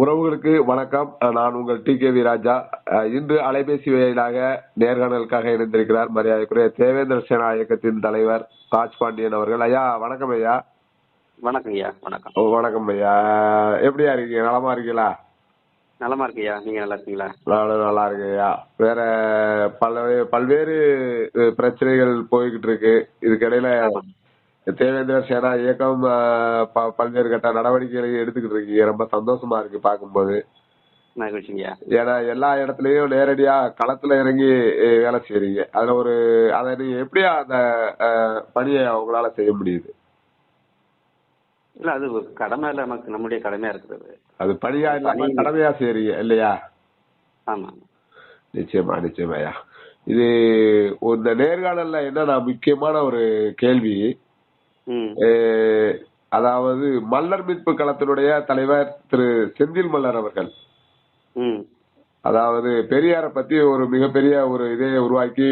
உறவுகளுக்கு வணக்கம். நான் உங்கள் டி கே வி ராஜா. இன்று அலைபேசி வாயிலாக நேர்காணலுக்காக இணைந்திருக்கிறார் மரியாதைக்குரிய தேவேந்திர சேனா இயக்கத்தின் தலைவர் ராஜ் பாண்டியன் அவர்கள். ஐயா வணக்கம் ஐயா. வணக்கம் ஐயா வணக்கம். ஓ, வணக்கம் ஐயா. எப்படியா இருக்கீங்க? நலமா இருக்கீங்களா? நலமா இருக்கீயா நீங்க நல்லா இருக்கீங்களா? நானும் நல்லா இருக்கேன் ஐயா. வேற பல பல்வேறு பிரச்சனைகள் போய்கிட்டு இருக்கு. இதுக்கிடையில தேவேந்திர சேனா இயக்கம் பல்வேறு கட்ட நடவடிக்கைகளை எடுத்துக்கிட்டு இருக்கீங்க ரொம்ப சந்தோஷமா இருக்கு பார்க்கும்போது. ஏன்னா எல்லா இடத்துலயும் நேரடியா களத்துல இறங்கி வேலை செய்யறீங்க அதுல ஒரு அதை நீங்க எப்படியா அந்த பணியை உங்களால செய்ய முடியுது? இல்ல அது கடமை இல்ல நமக்கு நம்முடைய கடமையா இருக்குது அது. பணியா இல்லாம கடமையா செய்யறீங்க இல்லையா? ஆமா. நிச்சயமா நிச்சயமாயா இது இந்த நேர்காணல்ல என்னன்னா முக்கியமான ஒரு கேள்வி. அதாவது மல்லர் மீட்பு களத்தினுடைய தலைவர் திரு செந்தில் மல்லர் அவர்கள். அதாவது பெரியாரை பத்தி ஒரு மிகப்பெரிய ஒரு இதை உருவாக்கி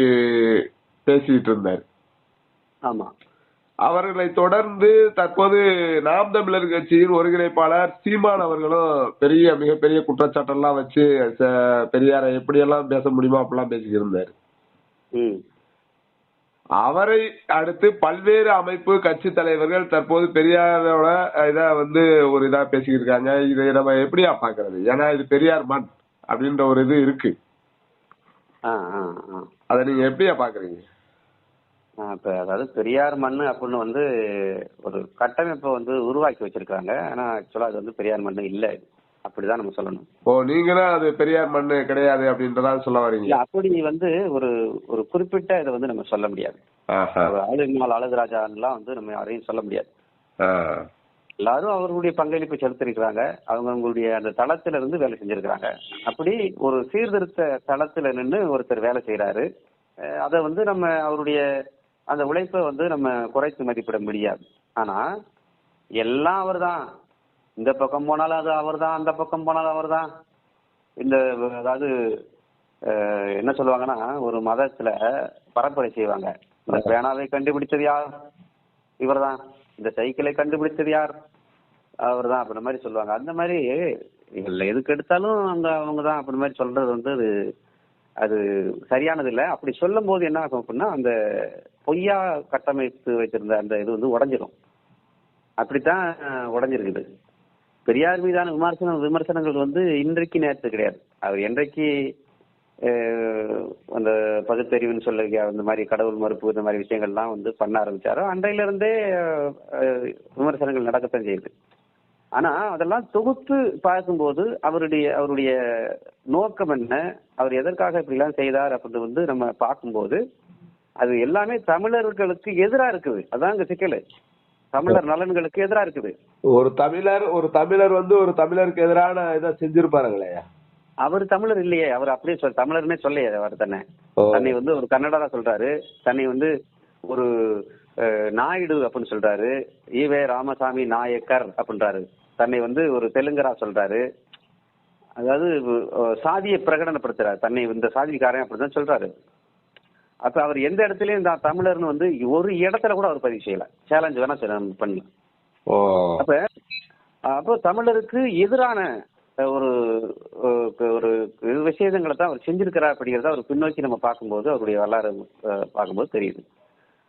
பேசிட்டு இருந்தார். ஆமா. அவர்களை தொடர்ந்து தற்போது நாம் தமிழர் கட்சியின் ஒருங்கிணைப்பாளர் சீமான் அவர்களும் பெரிய மிகப்பெரிய குற்றச்சாட்டெல்லாம் வச்சு பெரியாரை எப்படியெல்லாம் பேச முடியுமோ அப்படிலாம் ம். அவரை அடுத்து பல்வேறு அமைப்பு கட்சி தலைவர்கள் தற்போது பெரியாரோட இத வந்து ஒரு இதா பேசிக்கிட்டு இருக்காங்க. இதை நம்ம எப்படியா பாக்குறது ஏன்னா இது பெரியார் மண் அப்படின்ற ஒரு இது இருக்கு. அதை நீங்க எப்படியா பாக்குறீங்க இப்ப அதாவது பெரியார் மண்ணு அப்படின்னு வந்து ஒரு கட்டமைப்பை வந்து உருவாக்கி வச்சிருக்காங்க. ஆனா ஆக்சுவலா அது வந்து பெரியார் மண்ணு இல்ல அப்படிதான் நம்ம சொல்லணும். ஓ நீங்க தான் அது பெரியார் மண்ணு கிடையாது அப்படின்றதா சொல்ல வரீங்க. அப்படி வந்து ஒரு ஒரு குறிப்பிட்ட இதை வந்து நம்ம சொல்ல முடியாது. ஆளுநாள் அழகுராஜான்லாம் வந்து நம்ம யாரையும் சொல்ல முடியாது. எல்லாரும் அவர்களுடைய பங்களிப்பு செலுத்திருக்கிறாங்க அவங்க அவங்களுடைய அந்த தளத்துல இருந்து வேலை செஞ்சிருக்கிறாங்க. அப்படி ஒரு சீர்திருத்த தளத்துல நின்று ஒருத்தர் வேலை செய்யறாரு அதை வந்து நம்ம அவருடைய அந்த உழைப்பை வந்து நம்ம குறைத்து மதிப்பிட முடியாது. ஆனா எல்லாம் அவர்தான். இந்த பக்கம் போனாலும் அது அவர்தான் அந்த பக்கம் போனாலும் அவர்தான். இந்த அதாவது என்ன சொல்லுவாங்கன்னா ஒரு மதத்துல பரப்புரை செய்வாங்க. இந்த பேனாவை கண்டுபிடிச்சது யார்? இவர்தான். இந்த சைக்கிளை கண்டுபிடிச்சது யார்? அவர்தான் அப்படி மாதிரி சொல்லுவாங்க. அந்த மாதிரி இதுல எதுக்கு எடுத்தாலும் அந்த அவங்க தான் அப்படி மாதிரி சொல்றது வந்து அது அது சரியானது இல்லை. அப்படி சொல்லும் போது என்ன ஆகும் அப்படின்னா அந்த பொய்யா கட்டமைத்து வைத்திருந்த அந்த இது வந்து உடஞ்சிரும். அப்படித்தான் உடைஞ்சிருக்குது. பெரியார் மீதான விமர்சனம் விமர்சனங்கள் வந்து இன்றைக்கு நேரத்து கிடையாது. அவர் என்றைக்கு அந்த பகுத்தறிவுன்னு சொல்ல அந்த மாதிரி கடவுள் மறுப்பு இந்த மாதிரி விஷயங்கள்லாம் வந்து பண்ண ஆரம்பிச்சாரோ அன்றையில இருந்தே விமர்சனங்கள் நடக்கத்தான் செய்யுது. ஆனா அதெல்லாம் தொகுத்து பார்க்கும்போது அவருடைய அவருடைய நோக்கம் என்ன அவர் எதற்காக இப்படிலாம் செய்தார் அப்படின்னு வந்து நம்ம பார்க்கும்போது அது எல்லாமே தமிழர்களுக்கு எதிரா இருக்குது. அதான் அங்க சிக்கல். தமிழர் நலன்களுக்கு எதிரா இருக்குது. ஒரு தமிழர் ஒரு தமிழர் வந்து ஒரு தமிழருக்கு எதிரான இதை செஞ்சிருப்பாருங்களே. அவர் தமிழர் இல்லையே. அவர் அப்படியே சொல் தமிழர்னே சொல்லையே அவர் தன்னை. தன்னை வந்து ஒரு கன்னடரா சொல்றாரு. தன்னை வந்து ஒரு நாயுடு அப்படின்னு சொல்றாரு. ஈவே ராமசாமி நாயக்கர் அப்படின்றாரு. தன்னை வந்து ஒரு தெலுங்கரா சொல்றாரு. அதாவது சாதியை பிரகடனப்படுத்துறாரு. தன்னை இந்த சாதிக்காரன் அப்படிதான் சொல்றாரு. அப்ப அவர் எந்த இடத்துலயும் தான் தமிழர்னு வந்து ஒரு இடத்துல கூட அவர் பதிவு செய்யல. சேலஞ்ச் வேணா ஓ. அப்ப அப்போ தமிழருக்கு எதிரான ஒரு ஒரு விஷயங்களை தான் அவர் செஞ்சிருக்கிறார் அப்படிங்கிறத அவர் பின்னோக்கி நம்ம பார்க்கும்போது அவருடைய வரலாறு பார்க்கும்போது தெரியுது.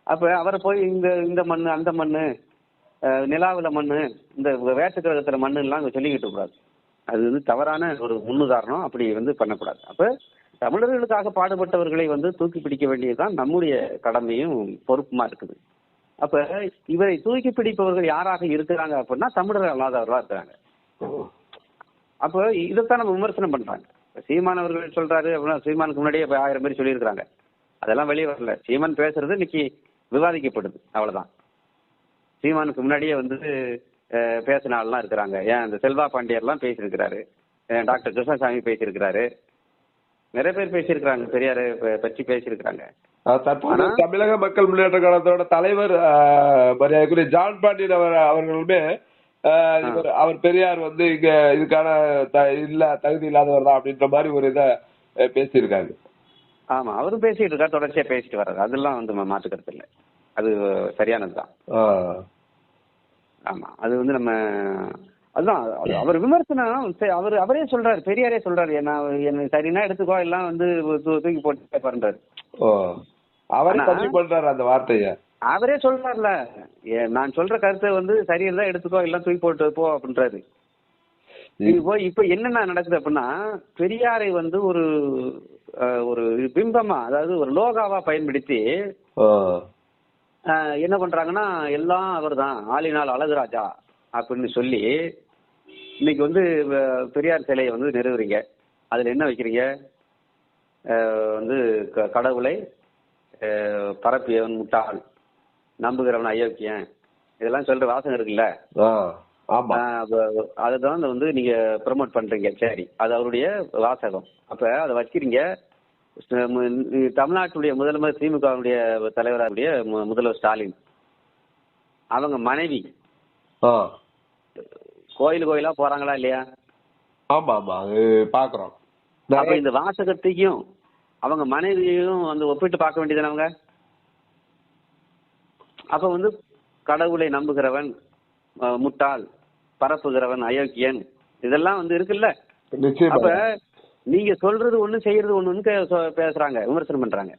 அப்ப அவரை போய் இந்த இந்த மண்ணு அந்த மண்ணு நிலாவுல மண்ணு இந்த வேட்டு கிரகத்துல மண்ணு எல்லாம் அங்க சொல்லிக்கிட்டு கூடாது அது வந்து தவறான ஒரு முன்னுதாரணம் அப்படி வந்து பண்ணக்கூடாது. அப்ப தமிழர்களுக்காக பாடுபட்டவர்களை வந்து தூக்கி பிடிக்க வேண்டியதுதான் நம்முடைய கடமையும் பொறுப்புமா இருக்குது. அப்ப இவரை தூக்கி பிடிப்பவர்கள் யாராக இருக்கிறாங்க அப்படின்னா தமிழர் அல்லாதவர்களா இருக்கிறாங்க. அப்போ இதைத்தான் நம்ம விமர்சனம் பண்றாங்க. இப்ப சீமான் அவர்கள் சொல்றாரு அப்படின்னா சீமானுக்கு முன்னாடியே ஆயிரம் பேர் சொல்லியிருக்கிறாங்க. அதெல்லாம் வெளியே வரல. சீமான் பேசுறது இன்னைக்கு விவாதிக்கப்படுது. அவ்வளவுதான். சீமானுக்கு முன்னாடியே வந்து பேசின ஆள்லாம் இருக்கிறாங்க. ஏன் இந்த செல்வா பாண்டியர்லாம் பேசியிருக்கிறாரு. டாக்டர் கிருஷ்ணசாமி பேசியிருக்கிறாரு. நிறைய பேர் பேசியிருக்கிறாங்க பெரியாரை பற்றி பேசியிருக்கிறாங்க. தற்போது தமிழக மக்கள் முன்னேற்ற கழகத்தோட தலைவர் மரியாதைக்குரிய ஜான் பாண்டியன் அவர் அவர்களுமே அவர் பெரியார் வந்து இங்க இதுக்கான இல்ல தகுதி இல்லாதவர் தான் அப்படின்ற மாதிரி ஒரு இதை அஹ், பேசியிருக்காங்க ஆமா அவரும் பேசிட்டு இருக்காரு தொடர்ச்சியா பேசிட்டு வர்றாரு. அதெல்லாம் வந்து மாற்றுக்கிறது இல்லை. அது சரியானதுதான். ஆமா அது வந்து நம்ம அதுதான் அது- அவர் விமர்சனம் அவர் அவரே சொல்றாரு பெரியாரே சொல்றாரு நான் என்ன சரின்னா எடுத்துக்கோ எல்லாம் வந்து தூக்கி போட்டு பண்றாரு ஓ அவரே பண்றாரு அந்த வார்த்தைய. அவரே சொல்றாருல நான் சொல்ற கருத்தை வந்து சரியா எடுத்துக்கோ எல்லாம் தூக்கி போட்டு போ அப்படின்றாரு. இப்போ இப்ப என்னென்ன நடக்குது அப்படின்னா பெரியாரை வந்து ஒரு ஒரு பிம்பமா அதாவது ஒரு லோகாவா பயன்படுத்தி என்ன பண்றாங்கன்னா எல்லாம் அவர்தான் ஆளினால் அழகுராஜா அப்படின்னு சொல்லி இன்னைக்கு வந்து பெரியார் சிலையை வந்து நிறுவுறீங்க. அதுல என்ன வைக்கிறீங்க? வந்து கடவுளை பரப்பியவன் முட்டாள் நம்புகிறவன் அயோக்கியன். இதெல்லாம் சொல்ற வாசகம் இருக்குல்ல? அதுதான் வந்து நீங்க ப்ரமோட் பண்றீங்க. சரி அது அவருடைய வாசகம். அப்ப அதை வச்சிருங்க. தமிழ்நாட்டுடைய முதல்வர் திமுகவுடைய தலைவராருடைய முதல்வர் ஸ்டாலின். அவங்க மனைவி. கோயில் கோயிலா போறாங்களா இல்லையா? ஆமா ஆமா அது பாக்குறோம். அப்ப இந்த வாசகத்தையும் அவங்க மனைவியையும் வந்து ஒப்பிட்டு பார்க்க வேண்டியதுதானே அவங்க? அப்ப வந்து கடவுளை நம்புகிறவன் முட்டாள் பரப்புகிறவன் அயோக்கியன் இதெல்லாம் வந்து இருக்குல்ல? அப்ப நீங்க சொல்றது ஒண்ணு செய்யறது ஒண்ணுன்னு பேசுறாங்க விமர்சனம் பண்றாங்க.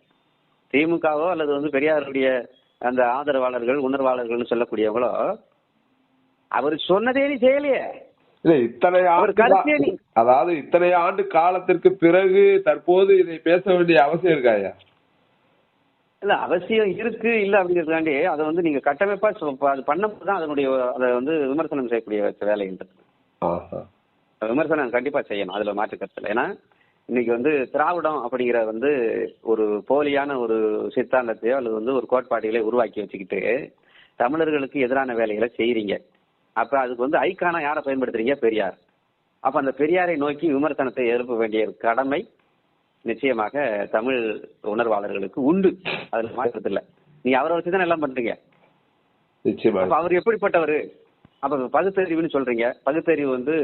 திமுகவோ அல்லது வந்து பெரியாருடைய அந்த ஆதரவாளர்கள் உணர்வாளர்கள்னு சொல்லக்கூடியவங்களோ அவர் சொன்னதே நீ செய்யலையே. இல்ல இத்தனை ஆண்டு அதாவது இத்தனை ஆண்டு காலத்திற்கு பிறகு தற்போது இதை பேச வேண்டிய அவசியம் இருக்காயா இல்ல அவசியம் இருக்கு இல்ல அப்படிங்கிறதுக்காண்டி அதை வந்து நீங்க கட்டமைப்பா அது பண்ணும்போது தான் அதனுடைய அதை வந்து விமர்சனம் செய்யக்கூடிய வேலைன்றது. விமர்சனம் கண்டிப்பா செய்யணும் அதுல மாற்று கருத்து இல்லை ஏன்னா இன்னைக்கு வந்து திராவிடம் அப்படிங்கிற வந்து ஒரு போலியான ஒரு சித்தாந்தத்தையோ அல்லது வந்து ஒரு கோட்பாடுகளை உருவாக்கி வச்சுக்கிட்டு தமிழர்களுக்கு எதிரான வேலைகளை செய்றீங்க. அப்ப அதுக்கு வந்து ஐக்கானா யாரை பயன்படுத்துறீங்க? பெரியார். அப்ப அந்த பெரியாரை நோக்கி விமர்சனத்தை எழுப்ப வேண்டிய கடமை நிச்சயமாக தமிழ் உணர்வாளர்களுக்கு உண்டு. அதுல மாற்றது இல்ல நீங்க அவரை வச்சுதான் எல்லாம் பண்றீங்க? அவர் எப்படிப்பட்டவர்? அப்ப பகுத்தறிவுன்னு சொல்றீங்க. பகுத்தறிவு வந்து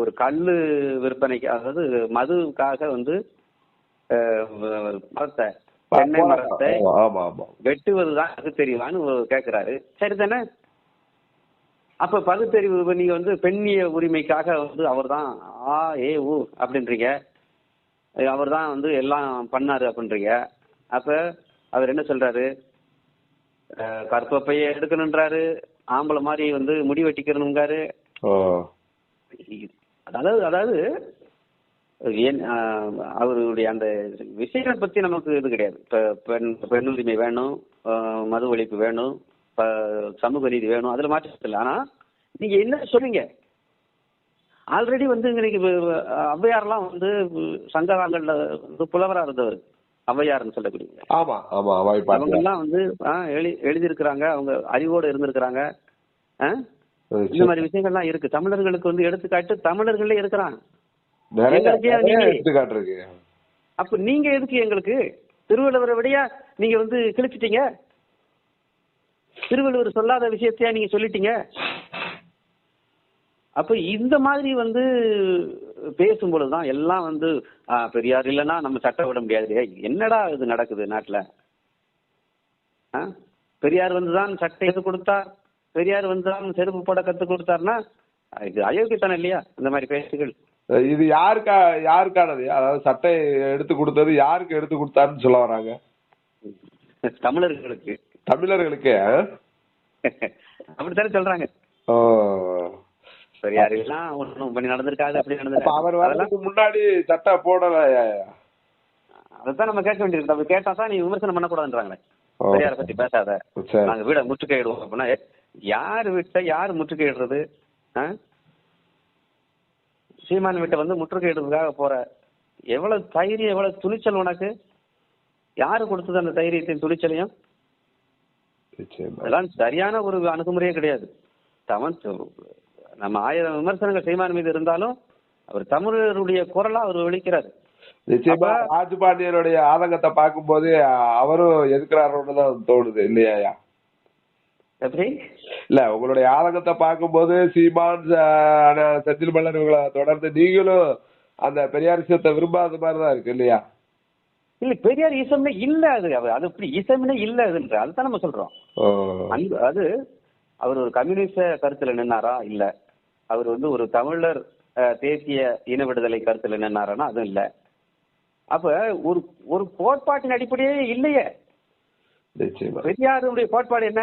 ஒரு கல்லு விற்பனைக்கு அதாவது மதுவுக்காக வந்து மரத்தை தென்னை மரத்தை வெட்டுவதுதான் பகுத்தறிவான்னு கேக்குறாரு. சரிதானே அப்ப பகுத்தறிவு நீங்க வந்து பெண்ணிய உரிமைக்காக வந்து அவர்தான் ஆ ஏ ஊ அப்படின்றீங்க. அவர் தான் வந்து எல்லாம் பண்ணாரு அப்படின்றீங்க. அப்ப அவர் என்ன சொல்றாரு? கற்பப்பையை எடுக்கணுன்றாரு ஆம்பளை மாதிரி வந்து முடி வெட்டிக்கணுங்காரு அதாவது அதாவது அவருடைய அந்த விஷயங்களை பத்தி நமக்கு இது கிடையாது. இப்ப பெண் பெண் உரிமை வேணும் மது ஒழிப்பு வேணும். சமூக நீதி வேணும் அதுல மாற்றம் இல்லை. ஆனா நீங்க என்ன சொல்றீங்க ஆல்ரெடி வந்து இன்னைக்கு ஔவையார்லாம் வந்து சங்ககாலங்கள்ல வந்து புலவரா இருந்தவர். ஔவையார்னு சொல்லக்கூடிய ஆமா ஆமா வாய்ப்பாட்டு அவங்க எல்லாம் வந்து எழுதி எழுதியிருக்கிறாங்க. அவங்க அறிவோடு இருந்திருக்கிறாங்க? இந்த மாதிரி விஷயங்கள்லாம் இருக்கு. தமிழர்களுக்கு வந்து எடுத்துக்காட்டு தமிழர்களே இருக்கிறான் நிறைய எங்களுக்கே நிறைய நீங்க- எடுத்துக்காட்டு இருக்கு. அப்ப நீங்க எதுக்கு எங்களுக்கு? திருவள்ளுவரை விடையா நீங்க வந்து கிழிச்சிட்டீங்க? திருவள்ளுவர் சொல்லாத விஷயத்தையா நீங்க சொல்லிட்டீங்க? அப்ப இந்த மாதிரி வந்து பேசும் பொழுதுதான் எல்லாம் வந்து பெரியார் இல்லைன்னா நம்ம சட்டம் விட முடியாது. என்னடா இது நடக்குது நாட்டுல? பெரியார் வந்துதான் சட்டை எது கொடுத்தார். பெரியார் வந்துதான் செருப்பு போட கத்து கொடுத்தாருன்னா இது அயோக்கியத்தனம் இல்லையா? இந்த மாதிரி பேச்சுகள். இது யாருக்கா யாருக்கானது? அதாவது சட்டை எடுத்து கொடுத்தது யாருக்கு எடுத்து கொடுத்தாருன்னு சொல்ல வராங்க? தமிழர்களுக்கு. தமிழர்களுக்கே? அப்படித்தானே சொல்றாங்க. ஓ. பெரியார் எல்லாம் ஒண்ணும் பண்ணி நடந்திருக்காது அப்படி அப்ப நடந்திருக்காது அவர் வர்றதுக்கு முன்னாடி சட்டை போடல அதைத்தான் நம்ம கேட்க வேண்டியிருக்கு அப்படி கேட்டா தான் நீ விமர்சனம் பண்ணக்கூடாதுன்றாங்களே. பெரியாரை பத்தி பேசாத. சரி. நாங்க வீட முற்றுகையிடுவோம் அப்படின்னா யார் வீட்டை யார் முற்றுகையிடுறது? சீமான் வீட்டை வந்து முற்றுகையிடுறதுக்காக போற. எவ்வளவு தைரியம் எவ்வளவு துணிச்சல் உனக்கு? யாரு கொடுத்தது அந்த தைரியத்தையும் துணிச்சலையும்? அதெல்லாம் சரியான ஒரு அணுகுமுறையே கிடையாது. தமிழ் நம்ம ஆயிரம் விமர்சனங்கள் சீமான் மீது இருந்தாலும் அவர் தமிழருடைய குரலா அவர் வெளிக்கிறார் நிச்சயமா ராஜபாண்டியனுடைய ஆதங்கத்தை பார்க்கும்போது அவரும் எதுக்குறாருன்னு தான் தோணுது இல்லையா எப்படி? இல்ல உங்களுடைய ஆதங்கத்தை பார்க்கும்போது சீமான் செந்தில் மல்லன் இவங்களை தொடர்ந்து நீங்களும் அந்த பெரியார் விஷயத்தை விரும்பாத மாதிரி தான் இருக்கு இல்லையா? இல்ல பெரியார் ஈசம்னே இல்ல அது அது இப்படி ஈசம்னே இல்ல அதுன்ற அதுதான் நம்ம சொல்றோம். அது அவர் ஒரு கம்யூனிஸ்ட கருத்துல நின்னாரா? இல்ல. அவர் வந்து ஒரு தமிழர் தேசிய இன விடுதலை கருத்துல நின்னாருன்னா அதுவும் இல்ல. அப்ப ஒரு ஒரு கோட்பாட்டின் அடிப்படையே இல்லையே. பெரியாருடைய கோட்பாடு என்ன?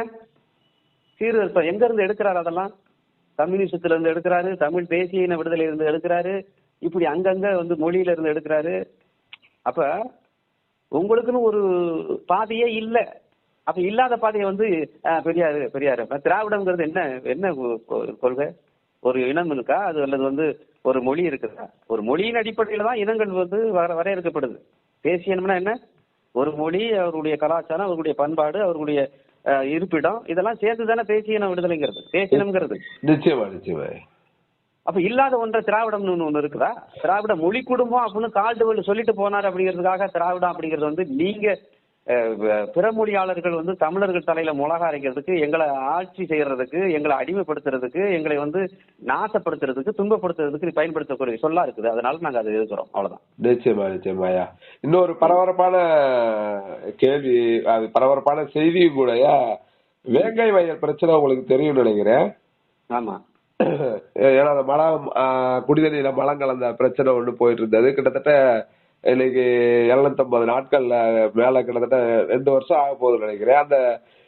சீர்திருத்தம். எங்க இருந்து எடுக்கிறாரு அதெல்லாம்? கம்யூனிசத்துல இருந்து எடுக்கிறாரு தமிழ் தேசிய இன விடுதலை இருந்து எடுக்கிறாரு இப்படி அங்கங்க வந்து மொழியில இருந்து எடுக்கிறாரு. அப்ப உங்களுக்குன்னு ஒரு பாதையே இல்லை. அப்ப இல்லாத பாதையை வந்து அஹ், பெரியாரு பெரியாரு திராவிடங்கிறது திராவிடம்ங்கிறது என்ன என்ன கொ- கொ- கொள்கை? ஒரு இனம் இருக்கா? அது அல்லது வந்து ஒரு மொழி இருக்குதா? ஒரு மொழியின் அடிப்படையில தான் இனங்கள் வந்து வர வரையறுக்கப்படுது. தேசிய இனம்னா என்ன? ஒரு மொழி அவருடைய கலாச்சாரம் அவர்களுடைய பண்பாடு அவர்களுடைய இருப்பிடம் இதெல்லாம் சேர்ந்து தானே தேசிய இன விடுதலைங்கிறது? தேசிய இனம்ங்கிறது. நிச்சயமா நிச்சயமா. அப்ப இல்லாத ஒன்றை திராவிடம்னு ஒண்ணு இருக்குதா? திராவிட மொழி குடும்பம் அப்படின்னு கால்டுவல் சொல்லிட்டு போனார் அப்படிங்கிறதுக்காக திராவிடம் அப்படிங்கிறது வந்து நீங்க பிற மொழியாளர்கள் வந்து தமிழர்கள் தலையில முளகா அரைக்கிறதுக்கு எங்களை ஆட்சி செய்யறதுக்கு எங்களை அடிமைப்படுத்துறதுக்கு எங்களை வந்து நாசப்படுத்துறதுக்கு துன்பப்படுத்துறதுக்கு பயன்படுத்தக்கூடிய சொல்லா இருக்குது. அதனால நாங்க அதை எதிர்க்கிறோம். அவ்வளவுதான். நிச்சயமா நிச்சயமாயா இன்னொரு பரபரப்பான கேள்வி அது பரபரப்பான செய்தியும் கூடயா வேங்கை வயல் பிரச்சனை உங்களுக்கு தெரியும் நினைக்கிறேன். ஆமா. ஏன்னா அந்த மலம் குடிதண்ணியில மலம் கலந்த பிரச்சனை ஒண்ணு போயிட்டு இருந்தது கிட்டத்தட்ட இன்னைக்கு எழுநூத்தம்பது நாட்கள்ல மேல கிட்டத்தட்ட ரெண்டு வருஷம் ஆக போகுதுன்னு நினைக்கிறேன். அந்த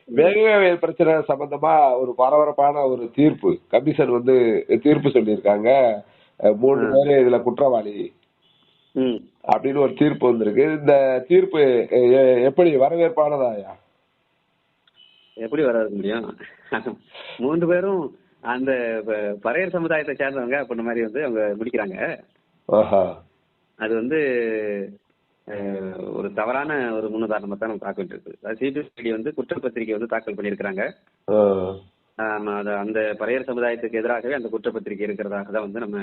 வயல் பிரச்சனை சம்பந்தமா ஒரு பரபரப்பான ஒரு தீர்ப்பு கமிஷன் வந்து தீர்ப்பு சொல்லியிருக்காங்க. மூணு பேரு இதுல குற்றவாளி அப்படின்னு ஒரு தீர்ப்பு வந்திருக்கு. இந்த தீர்ப்பு எப்படி வரவேற்பானதாயா? எப்படி வராது முடியும்? மூன்று பேரும் அந்த பறையர் சமுதாயத்தை சேர்ந்தவங்க அப்படின்ற மாதிரி வந்து அவங்க முடிக்கிறாங்க. அது வந்து ஒரு தவறான ஒரு முன்னுதாரணமா தான் நம்ம பார்க்க வேண்டியிருக்கு சிபிசிஐடி வந்து குற்றப்பத்திரிகை வந்து தாக்கல் பண்ணியிருக்கிறாங்க. அந்த பறையர் சமுதாயத்துக்கு எதிராகவே அந்த குற்றப்பத்திரிகை இருக்கிறதாக தான் வந்து நம்ம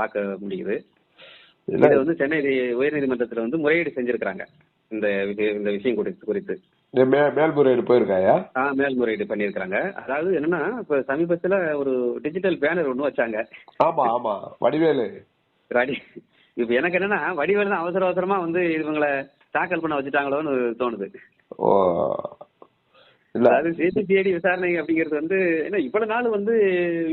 பார்க்க முடியுது. இதை வந்து சென்னை உயர்நீதிமன்றத்துல வந்து முறையீடு செஞ்சிருக்கிறாங்க. இந்த இந்த விஷயம் குறித்து குறித்து. மேல்முறையீடு போயிருக்காயா? ஆ மேல்முறையீடு பண்ணியிருக்கிறாங்க. அதாவது என்னன்னா இப்ப சமீபத்துல ஒரு டிஜிட்டல் பேனர் ஒன்று வச்சாங்க. ஆமா ஆமா. வடிவேலு. வடி இப்ப எனக்கு என்னன்னா வடிவேல் தான் அவசர அவசரமா வந்து இவங்களை தாக்கல் பண்ண வச்சுட்டாங்களோன்னு தோணுது. ஓ இல்ல. அதாவது சிபிசிஐடி விசாரணை அப்படிங்கிறது வந்து என்ன இவ்வளவு நாள் வந்து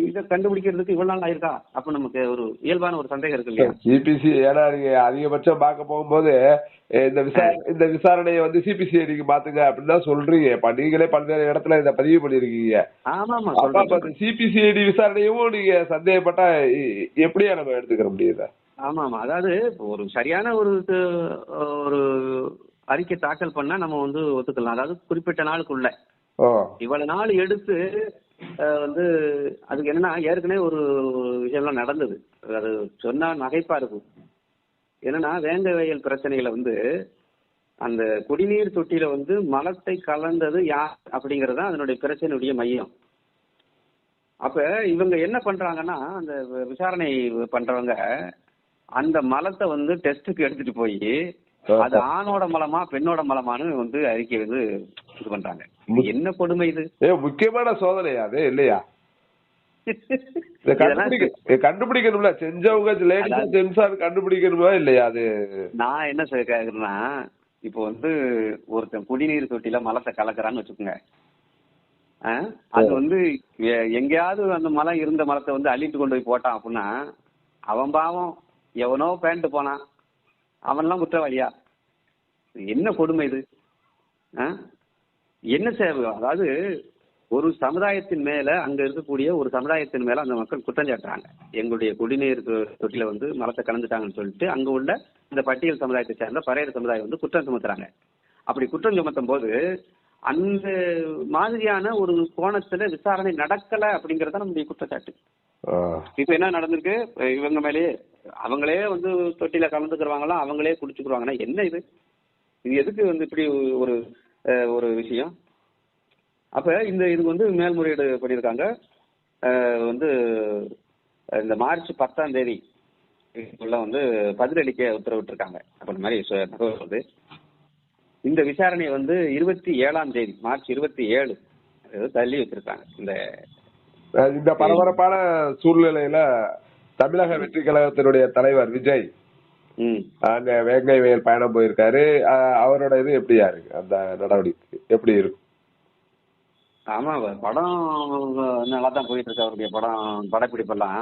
இதை கண்டுபிடிக்கிறதுக்கு இவ்வளவு நாள் ஆயிருக்கா? அப்ப நமக்கு ஒரு இயல்பான ஒரு சந்தேகம் இருக்கு இல்லையா? சிபிசி ஏன்னா நீங்க அதிகபட்சம் பார்க்க போகும்போது இந்த விசாரணை இந்த விசாரணையை வந்து சிபிசிஐடிக்கு மாத்துங்க அப்படின்னு தான் சொல்றீங்க. இப்ப நீங்களே பல்வேறு இடத்துல இதை பதிவு பண்ணிருக்கீங்க ஆமா ஆமா அப்ப அந்த சிபிசிஐடி விசாரணையும் நீங்க சந்தேகப்பட்டா எப்படியா நம்ம எடுத்துக்கிற முடியுது ஆமா ஆமா அதாவது ஒரு சரியான ஒரு ஒரு அறிக்கை தாக்கல் பண்ணா நம்ம வந்து ஒத்துக்கலாம். அதாவது குறிப்பிட்ட நாளுக்குள்ள. இவ்வளவு நாள் எடுத்து வந்து அதுக்கு என்னன்னா ஏற்கனவே ஒரு விஷயம்லாம் நடந்தது. அது சொன்னா நகைப்பா இருக்கும். என்னன்னா வேங்க வயல் பிரச்சனையில வந்து அந்த குடிநீர் தொட்டியில வந்து மலத்தை கலந்தது யார் அப்படிங்கறது அதனுடைய பிரச்சனையுடைய மையம். அப்ப இவங்க என்ன பண்றாங்கன்னா அந்த விசாரணை பண்றவங்க அந்த மலத்தை வந்து டெஸ்ட்டுக்கு எடுத்துட்டு போய் அது ஆணோட மலமா பெண்ணோட மலமான்னு வந்து அறிக்கை வந்து இது பண்றாங்க. என்ன கொடுமை இது? முக்கியமான சோதனையா? அது இல்லையா? கண்டுபிடிக்கணும்ல. செஞ்சவங்க லேடிஸா கண்டுபிடிக்கணுமா இல்லையா அது? நான் என்ன கேக்குறேன்னா இப்போ வந்து ஒருத்தன் குடிநீர் தொட்டில மலத்தை கலக்குறான்னு வச்சுக்கோங்க? அது வந்து எங்கேயாவது அந்த மலம் இருந்த மலத்தை வந்து அள்ளிட்டு கொண்டு போய் போட்டான் அப்படின்னா அவன் பாவம் எவனோ பேண்ட் போனான். அவன்லாம் குற்றவாளியா? என்ன கொடுமை இது? ஆ? என்ன சேவை? அதாவது ஒரு சமுதாயத்தின் மேல அங்க இருக்கக்கூடிய ஒரு சமுதாயத்தின் மேல அந்த மக்கள் குற்றம் சாட்டுறாங்க. எங்களுடைய குடிநீர் தொட்டில வந்து மலத்தை கலந்துட்டாங்கன்னு சொல்லிட்டு அங்க உள்ள இந்த பட்டியல் சமுதாயத்தை சேர்ந்த பறையர் சமுதாயம் வந்து குற்றம் சுமத்துறாங்க. அப்படி குற்றம் சுமத்தும் போது அந்த மாதிரியான ஒரு கோணத்துல விசாரணை நடக்கல அப்படிங்கறத நம்முடைய குற்றச்சாட்டு. இப்ப என்ன நடந்திருக்கு? இவங்க மேலேயே அவங்களே வந்து தொட்டில கலந்துக்கிறவாங்களாம் அவங்களே குடிச்சுக்குருவாங்கன்னா என்ன இது? இது எதுக்கு வந்து இப்படி ஒரு ஒரு விஷயம்? அப்ப இந்த இதுக்கு வந்து மேல்முறையீடு பண்ணியிருக்காங்க. வந்து இந்த மார்ச் பத்தாம் தேதி இதுக்குள்ள வந்து பதிலளிக்க உத்தரவிட்டிருக்காங்க. அப்படி மாதிரி தகவல் வருது. இந்த விசாரணை வந்து இருபத்தி ஏழாம் தேதி மார்ச் இருபத்தி ஏழு தள்ளி வச்சிருக்காங்க. இந்த இந்த பரபரப்பான சூழ்நிலையில தமிழக வெற்றி கழகத்தினுடைய தலைவர் விஜய் ம். அங்க வேங்கை வயல் பயணம் போயிருக்காரு. அவரோட இது எப்படியா இருக்கு அந்த நடவடிக்கை எப்படி இருக்கும்? ஆமா படம் நல்லா தான் போயிட்டு இருக்கு அவருடைய படம் படப்பிடிப்பெல்லாம்.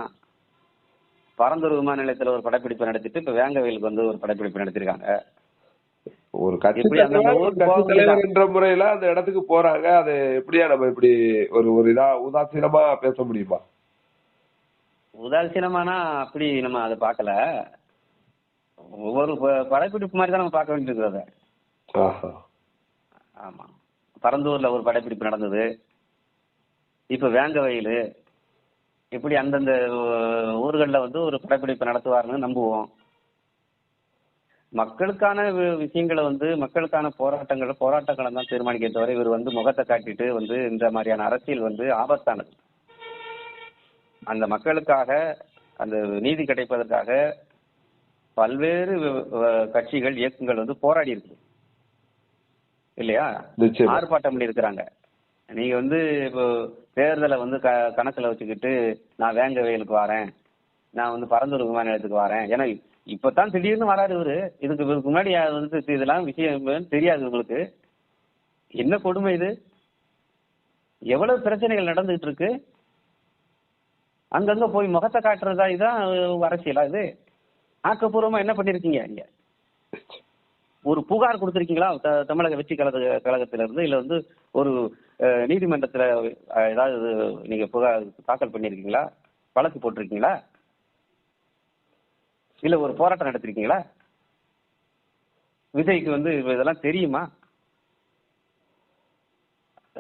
பரந்தூர் விமான நிலையத்தில் ஒரு படப்பிடிப்பு நடத்திட்டு இப்போ வேங்கவேலுக்கு வந்து ஒரு படப்பிடிப்பு நடத்திருக்காங்க. ஒரு கட்சி தலைவர் என்ற முறையில அந்த இடத்துக்கு போறாங்க? அது எப்படியா நம்ம இப்படி ஒரு ஒரு இதா உதாசீனமா பேச முடியுமா? உதாசீனமானா அப்படி நம்ம அதை பார்க்கல. ஒவ்வொரு படப்பிடிப்பு மாதிரி தான் நம்ம பார்க்க அதை. ஆஹா. ஆமா. பரந்தூர்ல ஒரு படப்பிடிப்பு நடந்தது. இப்ப வேங்கவயல் இப்படி அந்தந்த ஊர்கள்ல வந்து ஒரு படப்பிடிப்பு நடத்துவாருன்னு நம்புவோம். மக்களுக்கான விஷயங்களை வந்து மக்களுக்கான போராட்டங்களை போராட்டங்களை தான் தீர்மானிக்க தவிர இவர் வந்து முகத்தை காட்டிட்டு வந்து இந்த மாதிரியான அரசியல் வந்து ஆபத்தானது. அந்த மக்களுக்காக அந்த நீதி கிடைப்பதற்காக பல்வேறு கட்சிகள் இயக்கங்கள் வந்து போராடி இருக்கு இல்லையா? ஆர்ப்பாட்டம் பண்ணியிருக்கிறாங்க நீங்க வந்து இப்போ தேர்தலை வந்து க கணக்குல வச்சுக்கிட்டு நான் வேங்க வயலுக்கு வரேன் நான் வந்து பரந்தூர் விமான நிலையத்துக்கு வரேன் ஏன்னா இப்பதான் திடீர்னு வராரு இவரு. இதுக்கு இவருக்கு முன்னாடி வந்து இதெல்லாம் விஷயம் தெரியாது உங்களுக்கு. என்ன கொடுமை இது? எவ்வளவு பிரச்சனைகள் நடந்துகிட்டு இருக்கு? அங்கங்க போய் முகத்தை காட்டுறதா இதுதான் அரசியலா இது? ஆக்கப்பூர்வமா என்ன பண்ணிருக்கீங்க நீங்க ஒரு புகார் கொடுத்துருக்கீங்களா? த- தமிழக வெற்றி கழக கழகத்துல இருந்து இல்ல வந்து ஒரு நீதிமன்றத்துல ஏதாவது நீங்க புகார் தாக்கல் பண்ணிருக்கீங்களா? வழக்கு போட்டிருக்கீங்களா? இல்ல ஒரு போராட்டம் நடத்திருக்கீங்களா? விஜய்க்கு வந்து இதெல்லாம் தெரியுமா?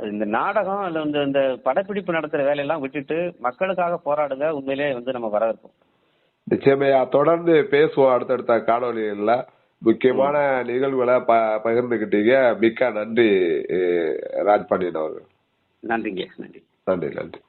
இந்த நாடகம் இல்ல இந்த இந்த படப்பிடிப்பு நடத்துற வேலையெல்லாம் விட்டுட்டு மக்களுக்காக போராடுங்க உண்மையிலேயே வந்து நம்ம வரவேற்போம். நிச்சயமையா தொடர்ந்து பேசுவோம் அடுத்தடுத்த காணொலிகள்ல முக்கியமான நிகழ்வுகளை ப பகிர்ந்துக்கிட்டீங்க மிக்க நன்றி அஹ், ராஜ் பாண்டியன் அவர்கள். நன்றிங்க நன்றி. நன்றி நன்றி.